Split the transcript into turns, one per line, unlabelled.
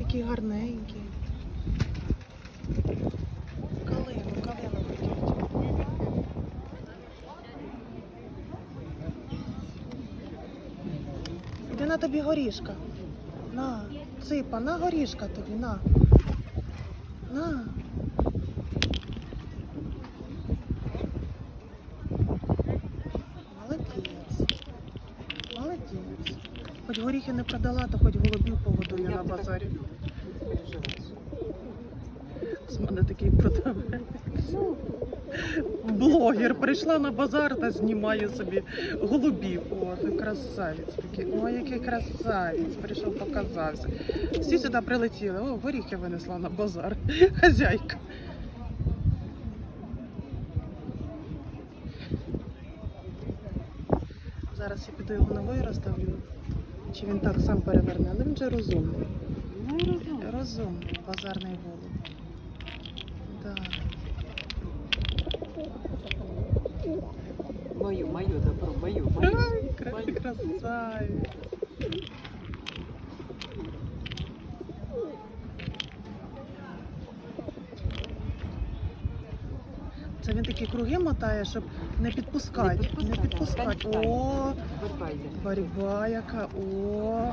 Який гарненький. Калину, калину хотіть. Де на тобі горішка. На, ципа, на горішка тобі, на. На. Хоч горіхи не продала, то хоч голубів погодує на базарі. З мене такий продавець. Блогер прийшла на базар та знімає собі голубів. О, красавець такий. Ой, який красавець. Прийшов, показався. Всі сюди прилетіли. О, горіхи винесла на базар. Хазяйка. Зараз я піду його на вираз. Чи він так сам переверне, але він же розумний.
Ну, розумний.
Розумний базарний голуб. Да.
Мою, мою, добро, мою, мою.
Ай, красавець. Це він такі круги мотає, щоб не підпускати.
Не підпускати.
О, боротьба яка. О.